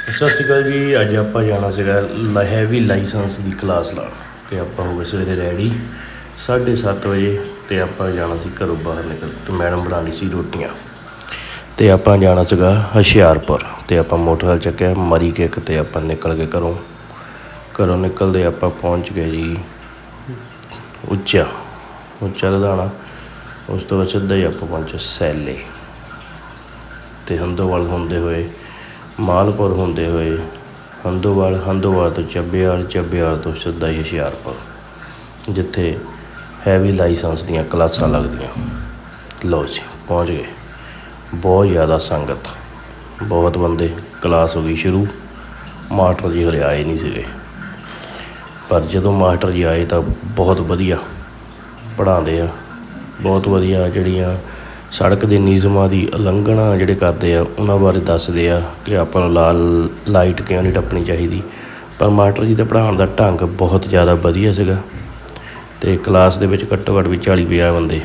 ਸਤਿ ਸ਼੍ਰੀ ਅਕਾਲ ਜੀ, ਅੱਜ ਆਪਾਂ ਜਾਣਾ ਸੀਗਾ ਹੈਵੀ ਲਾਇਸੈਂਸ ਦੀ ਕਲਾਸ ਲਾਉਣ ਤੇ ਆਪਾਂ ਹੋ ਗਏ ਸਵੇਰੇ ਰੈਡੀ 7:30 ਵਜੇ ਤੇ ਆਪਾਂ ਜਾਣਾ ਸੀ ਘਰੋਂ ਬਾਹਰ ਨਿਕਲ ਤੇ ਮੈਡਮ ਬਣਾਉਣੀ ਸੀ ਰੋਟੀਆਂ। ਤੇ ਆਪਾਂ ਜਾਣਾ ਸੀਗਾ ਹੁਸ਼ਿਆਰਪੁਰ ਤੇ ਆਪਾਂ ਮੋਟਰਸਾਈਕਲ ਚੱਕਿਆ, ਮਰੀ ਕੇ ਤੇ ਆਪਾਂ ਨਿਕਲ ਕੇ ਘਰੋਂ। ਘਰੋਂ ਨਿਕਲਦੇ ਆਪਾਂ ਪਹੁੰਚ ਗਏ ਜੀ ਉੱਚਾ ਉੱਚਾ ਲੁਧਿਆਣਾ। ਉਸ ਤੋਂ ਬਾਅਦ ਸਿੱਧਾ ਹੀ ਆਪਾਂ ਪਹੁੰਚੇ ਸੈਲੇ। ਤੇ ਹੰਦੋਵਾਲ ਹੁੰਦੇ ਹੋਏ ਮਾਲਪੁਰ ਹੁੰਦੇ ਹੋਏ ਹੰਦੋਵਾਲ ਹੰਦੋਵਾਲ ਤੋਂ ਚੱਬੇਵਾਲ ਚੱਬੇਵਾਲ ਤੋਂ ਸਿੱਧਾ ਹੀ ਹੁਸ਼ਿਆਰਪੁਰ, ਜਿੱਥੇ ਹੈਵੀ ਲਾਇਸੈਂਸ ਦੀਆਂ ਕਲਾਸਾਂ ਲੱਗਦੀਆਂ। ਲਓ ਜੀ, ਪਹੁੰਚ ਗਏ। ਬਹੁਤ ਜ਼ਿਆਦਾ ਸੰਗਤ, ਬਹੁਤ ਬੰਦੇ, ਕਲਾਸ ਹੋ ਗਈ ਸ਼ੁਰੂ। ਮਾਸਟਰ ਜੀ ਹਰੇ ਆਏ ਨਹੀਂ ਸੀਗੇ। ਪਰ ਜਦੋਂ ਮਾਸਟਰ ਜੀ ਆਏ ਤਾਂ ਬਹੁਤ ਵਧੀਆ ਪੜ੍ਹਾਉਂਦੇ ਆ, ਬਹੁਤ ਵਧੀਆ ਜਿਹੜੀਆਂ ਸੜਕ ਦੇ ਨਿਯਮਾਂ ਦੀ ਉਲੰਘਣਾ ਜਿਹੜੇ ਕਰਦੇ ਆ, ਉਹਨਾਂ ਬਾਰੇ ਦੱਸਦੇ ਆ ਕਿ ਆਪਾਂ ਨੂੰ ਲਾਲ ਲਾਈਟ ਕਿਉਂ ਨਹੀਂ ਟੱਪਣੀ ਚਾਹੀਦੀ। ਪਰ ਮਾਸਟਰ ਜੀ ਦਾ ਪੜ੍ਹਾਉਣ ਦਾ ਢੰਗ ਬਹੁਤ ਜ਼ਿਆਦਾ ਵਧੀਆ ਸੀਗਾ ਤੇ ਕਲਾਸ ਦੇ ਵਿੱਚ ਘੱਟੋ ਘੱਟ ਵੀ 40 ਪੰਜਾਹ ਬੰਦੇ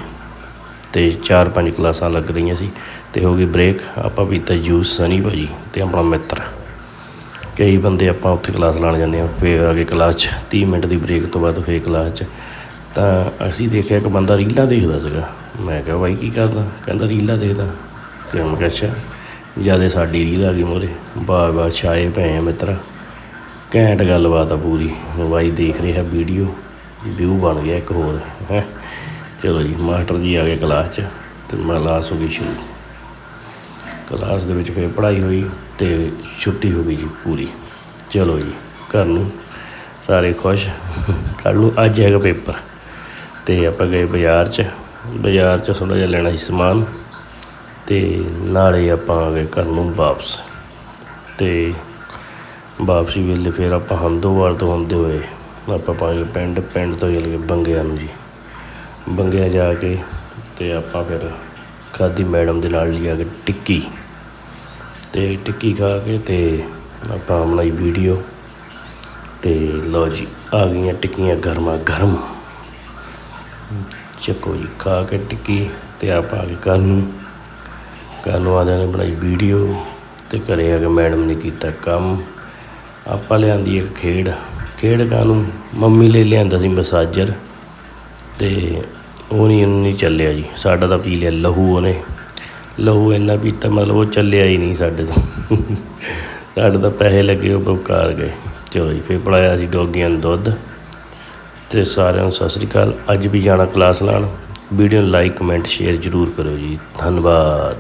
ਤੇ ਚਾਰ ਪੰਜ ਕਲਾਸਾਂ ਲੱਗ ਰਹੀਆਂ ਸੀ ਤੇ ਹੋ ਗਈ ਬ੍ਰੇਕ। ਆਪਾਂ ਪੀਤਾ ਜੂਸ ਸਨੀ ਭਾਜੀ ਤੇ ਆਪਣਾ ਮਿੱਤਰ। ਕਈ ਬੰਦੇ ਆਪਾਂ ਉੱਥੇ ਕਲਾਸ ਲਾਣ ਜਾਂਦੇ ਆ, ਫਿਰ ਅੱਗੇ ਕਲਾਸ 'ਚ 30 ਮਿੰਟ ਦੀ ਬ੍ਰੇਕ ਤੋਂ ਬਾਅਦ ਫਿਰ ਕਲਾਸ 'ਚ ਤਾਂ ਅਸੀਂ ਦੇਖਿਆ ਇੱਕ ਬੰਦਾ ਰੀਲਾਂ ਦੇਖਦਾ ਸੀਗਾ। ਮੈਂ ਕਿਹਾ, ਬਾਈ, ਕੀ ਕਰਦਾ? ਕਹਿੰਦਾ, ਰੀਲਾਂ ਦੇਖਦਾ। ਕਿ ਮੈਂ ਕਿਹਾ, ਅੱਛਾ, ਜਿਆਦੇ ਸਾਡੀ ਰੀਲ ਆ ਗਈ ਮੋਰੇ। ਵਾਹ ਵਾਹ ਛਾਏ ਪਏ ਆ ਮਿੱਤਰਾ। ਘੈਂਟ ਗੱਲਬਾਤ ਆ ਪੂਰੀ। ਬਾਈ, ਦੇਖ ਰਿਹਾ ਵੀਡੀਓ। ਵਿਊ ਬਣ ਗਿਆ ਇੱਕ ਹੋਰ, ਹੈ। ਚਲੋ ਜੀ, ਮਾਸਟਰ ਜੀ ਆ ਗਏ ਕਲਾਸ 'ਚ ਤੇ ਮੈਂ ਕਲਾਸ ਹੋ ਗਈ ਸ਼ੁਰੂ। ਕਲਾਸ ਦੇ ਵਿੱਚ ਫਿਰ ਪੜ੍ਹਾਈ ਹੋਈ ਤੇ ਛੁੱਟੀ ਹੋ ਗਈ ਜੀ ਪੂਰੀ। ਚਲੋ ਜੀ, ਘਰ ਨੂੰ ਸਾਰੇ ਖੁਸ਼। ਕੱਲ੍ਹ ਨੂੰ ਅੱਜ ਹੈਗਾ ਪੇਪਰ। ਤੇ ਆਪਾਂ ਗਏ ਬਾਜ਼ਾਰ 'ਚ ਬਾਜ਼ਾਰ 'ਚ ਥੋੜ੍ਹਾ ਜਿਹਾ ਲੈਣਾ ਸੀ ਸਮਾਨ ਤੇ ਨਾਲੇ ਆਪਾਂ ਆ ਗਏ ਘਰ ਨੂੰ ਵਾਪਸ। ਤੇ ਵਾਪਸੀ ਵੇਲੇ ਫਿਰ ਆਪਾਂ ਹੰਦੋਵਾਲ ਤੋਂ ਹੁੰਦੇ ਹੋਏ ਆਪਾਂ ਪਹੁੰਚ ਗਏ ਪਿੰਡ ਪਿੰਡ ਤੋਂ ਚਲੇ ਗਏ ਬੰਗਿਆਂ ਨੂੰ ਜੀ। ਬੰਗਿਆਂ ਜਾ ਕੇ ਤੇ ਆਪਾਂ ਫਿਰ ਖਾਦੀ ਮੈਡਮ ਦੇ ਨਾਲ ਲਿਆ ਕੇ ਟਿੱਕੀ। ਤੇ ਟਿੱਕੀ ਖਾ ਕੇ ਤੇ ਆਪਾਂ ਬਣਾਈ ਵੀਡੀਓ। ਤੇ ਲਓ ਜੀ, ਆ ਗਈਆਂ ਟਿੱਕੀਆਂ ਗਰਮਾ ਗਰਮ ਚੱਕੋ ਜੀ, ਖਾ ਕੇ ਟਿੱਕੀ ਤੇ ਆਪਾਂ ਆ ਗਏ ਘਰ ਨੂੰ। ਘਰ ਨੂੰ ਆਦਿਆਂ ਨੇ ਬਣਾਈ ਵੀਡੀਓ ਤੇ ਘਰੇ ਆ ਕੇ ਮੈਡਮ ਨੇ ਕੀਤਾ ਕੰਮ। ਆਪਾਂ ਲਿਆਂਦੀ ਇੱਕ ਖੇਡ। ਖੇਡ ਕਾਨੂੰ ਮੰਮੀ ਲਈ ਲਿਆਂਦਾ ਸੀ ਮਸਾਜਰ ਤੇ ਉਹ ਨਹੀਂ ਨਹੀਂ ਚੱਲਿਆ ਜੀ। ਸਾਡਾ ਤਾਂ ਪੀ ਲਿਆ ਲਹੂ ਉਹਨੇ। ਲਹੂ ਇੰਨਾ ਪੀਤਾ, ਮਤਲਬ ਉਹ ਚੱਲਿਆ ਹੀ ਨਹੀਂ ਸਾਡੇ ਤੋਂ। ਸਾਡੇ ਤਾਂ ਪੈਸੇ ਲੱਗੇ, ਉਹ ਬਕਾਰ ਗਏ। ਚਲੋ ਜੀ, ਫਿਰ ਪੜਾਇਆ ਸੀ ਡੋਗੀਆਂ ਨੂੰ ਦੁੱਧ। ਤੇ ਸਾਰਿਆਂ ਨੂੰ ਸਤਿ ਸ੍ਰੀ ਅਕਾਲ। ਅੱਜ ਵੀ ਜਾਣਾ ਕਲਾਸ ਲਾਣ। ਵੀਡੀਓ ਨੂੰ ਲਾਈਕ ਕਮੈਂਟ ਸ਼ੇਅਰ ਜ਼ਰੂਰ ਕਰੋ ਜੀ। ਧੰਨਵਾਦ।